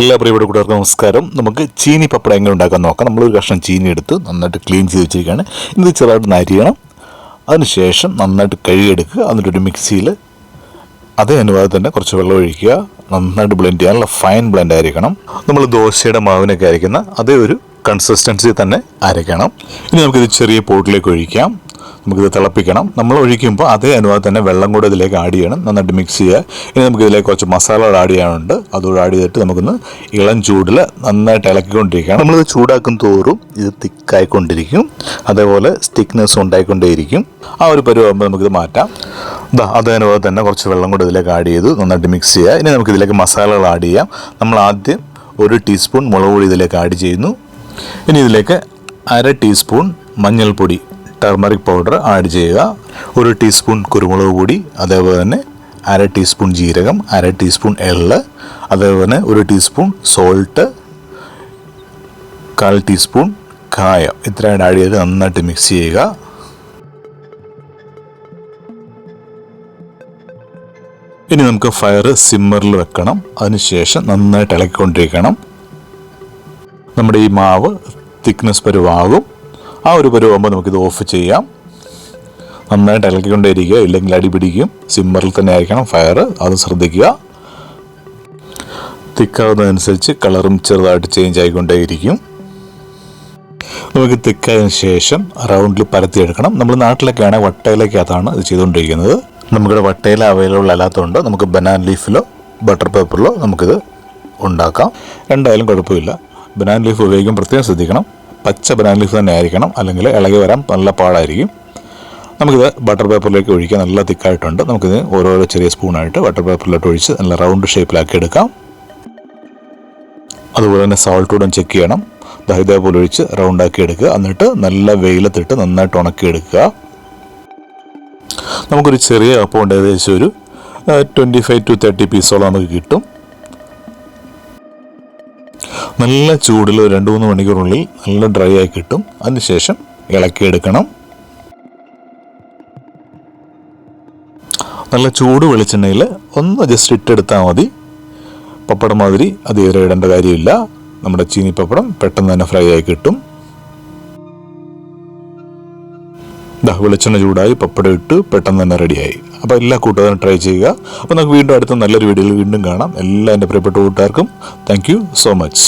എല്ലാ പ്രിയപ്പെട്ട കൂട്ടുകാർക്കും നമസ്കാരം. നമുക്ക് ചീനി പപ്പടം എങ്ങനെ ഉണ്ടാക്കാൻ നോക്കാം. നമ്മളൊരു കഷ്ണം ചീനി എടുത്ത് നന്നായിട്ട് ക്ലീൻ ചെയ്ത് വെച്ചിരിക്കുകയാണ്. ഇത് ചെറുതായിട്ട് നരിയണം അതിനുശേഷം നന്നായിട്ട് കഴുകിയെടുക്കുക. എന്നിട്ടൊരു മിക്സിയിൽ അതേ അനുവാദം തന്നെ കുറച്ച് വെള്ളം ഒഴിക്കുക. നന്നായിട്ട് ബ്ലെൻഡ് ചെയ്യാനുള്ള ഫൈൻ ബ്ലെൻഡ് ആയിരിക്കണം. നമ്മൾ ദോശയുടെ മാവിനൊക്കെ അരയ്ക്കുന്ന അതേ ഒരു കൺസിസ്റ്റൻസി തന്നെ അരയ്ക്കണം. ഇനി നമുക്കിത് ചെറിയ പോട്ടിലേക്ക് ഒഴിക്കാം. നമുക്കിത് തിളപ്പിക്കണം. നമ്മൾ ഒഴിക്കുമ്പോൾ അതേ അനുപാതം തന്നെ വെള്ളം കൂടെ ഇതിലേക്ക് ആഡ് ചെയ്യണം. നന്നായിട്ട് മിക്സ് ചെയ്യുക. ഇനി നമുക്ക് ഇതിലേക്ക് കുറച്ച് മസാലകൾ ആഡ് ചെയ്യാനുണ്ട്. അതുകൂടെ ആഡ് ചെയ്തിട്ട് നമുക്കൊന്ന് ഇളം ചൂടിൽ നന്നായിട്ട് ഇളക്കിക്കൊണ്ടിരിക്കണം. നമ്മളിത് ചൂടാക്കും തോറും ഇത് തിക്കായിക്കൊണ്ടിരിക്കും. അതേപോലെ സ്റ്റിക്നെസ് ഉണ്ടായിക്കൊണ്ടേയിരിക്കും. ആ ഒരു പരുവാകുമ്പോൾ നമുക്കിത് മാറ്റാം. ഇതാ അതേ അനുപാതം തന്നെ കുറച്ച് വെള്ളം കൂടെ ഇതിലേക്ക് ആഡ് ചെയ്തു നന്നായിട്ട് മിക്സ് ചെയ്യുക. ഇനി നമുക്ക് ഇതിലേക്ക് മസാലകൾ ആഡ് ചെയ്യാം. നമ്മൾ ആദ്യം ഒരു ടീസ്പൂൺ മുളക് പൊടി ഇതിലേക്ക് ആഡ് ചെയ്യുന്നു. ഇനി ഇതിലേക്ക് അര ടീസ്പൂൺ മഞ്ഞൾപ്പൊടി ടർമറിക് പൗഡർ ആഡ് ചെയ്യുക. ഒരു ടീസ്പൂൺ കുരുമുളക് പൊടി അതേപോലെ തന്നെ അര ടീസ്പൂൺ ജീരകം അര ടീസ്പൂൺ എള്ള് അതേപോലെ തന്നെ ഒരു ടീസ്പൂൺ സോൾട്ട് കാൽ ടീസ്പൂൺ കായം. ഇത്രയും ആഡ് ചെയ്ത് നന്നായിട്ട് മിക്സ് ചെയ്യുക. ഇനി നമുക്ക് ഫയർ സിമ്മറിൽ വെക്കണം. അതിനുശേഷം നന്നായിട്ട് ഇളക്കിക്കൊണ്ടിരിക്കണം. നമ്മുടെ ഈ മാവ് തിക്നെസ് പരുവാകും. ആ ഒരു പരുവാകുമ്പോൾ നമുക്കിത് ഓഫ് ചെയ്യാം. നന്നായിട്ട് ഇളക്കിക്കൊണ്ടേയിരിക്കുക ഇല്ലെങ്കിൽ അടി പിടിക്കും. സിമ്മറിൽ തന്നെ ആയിരിക്കണം ഫയർ അത് ശ്രദ്ധിക്കുക. തിക്കാവുന്നതനുസരിച്ച് കളറും ചെറുതായിട്ട് ചേഞ്ച് ആയിക്കൊണ്ടേയിരിക്കും. നമുക്ക് തിക്കായതിനു ശേഷം റൗണ്ടിൽ പരത്തിയെടുക്കണം. നമ്മൾ നാട്ടിലൊക്കെയാണ് വട്ടയിലേക്കകത്താണ് ഇത് ചെയ്തുകൊണ്ടിരിക്കുന്നത്. നമുക്കിവിടെ വട്ടയില അവൈലബിൾ അല്ലാത്തതുകൊണ്ട് നമുക്ക് ബനാൻ ലീഫിലോ ബട്ടർ പേപ്പറിലോ നമുക്കിത് ഉണ്ടാക്കാം. രണ്ടായാലും കുഴപ്പമില്ല. ബനാൻ ലീഫ് ഉപയോഗിക്കാൻ പ്രത്യേകം ശ്രദ്ധിക്കണം. പച്ച ബനാന ലീഫ് തന്നെ ആയിരിക്കണം. അല്ലെങ്കിൽ ഇളകി വരാൻ നല്ല പാടായിരിക്കും. നമുക്കിത് ബട്ടർ പേപ്പറിലേക്ക് ഒഴിക്കാൻ നല്ല തിക്കായിട്ടുണ്ട്. നമുക്കിത് ഓരോരോ ചെറിയ സ്പൂണായിട്ട് ബട്ടർ പേപ്പറിലോട്ട് ഒഴിച്ച് നല്ല റൗണ്ട് ഷേപ്പിലാക്കി എടുക്കാം. അതുപോലെ തന്നെ സോൾട്ട് ഉടൻ ചെക്ക് ചെയ്യണം. ഇതേപോലെ ഒഴിച്ച് റൗണ്ടാക്കി എടുക്കുക. എന്നിട്ട് നല്ല വെയിലത്തിട്ട് നന്നായിട്ട് ഉണക്കി എടുക്കുക. നമുക്കൊരു ചെറിയ അപ്പം ഉണ്ട് ഏകദേശം ഒരു ട്വന്റി ഫൈവ് ടു തേർട്ടി പീസോളം നമുക്ക് കിട്ടും. നല്ല ചൂടിൽ രണ്ട് മൂന്ന് മണിക്കൂറിനുള്ളിൽ നല്ല ഡ്രൈ ആയി കിട്ടും. അതിനുശേഷം ഇളക്കിയെടുക്കണം. നല്ല ചൂട് വെളിച്ചെണ്ണയിൽ ഒന്ന് ജസ്റ്റ് ഇട്ടെടുത്താൽ മതി. പപ്പടം മാതിരി അധികം ഇടേണ്ട കാര്യമില്ല. നമ്മുടെ ചീനി പപ്പടം പെട്ടെന്ന് തന്നെ ഫ്രൈ ആയി കിട്ടും. ദാ വെളിച്ചെണ്ണ ചൂടായി പപ്പടം ഇട്ട് പെട്ടെന്ന് തന്നെ റെഡിയായി അപ്പോൾ എല്ലാ കൂട്ടുകാരും ട്രൈ ചെയ്യുക. അപ്പോൾ നമുക്ക് വീണ്ടും അടുത്ത നല്ലൊരു വീഡിയോയിൽ വീണ്ടും കാണാം. എല്ലാ എന്റെ പ്രിയപ്പെട്ട കൂട്ടുകാർക്കും താങ്ക് സോ മച്ച്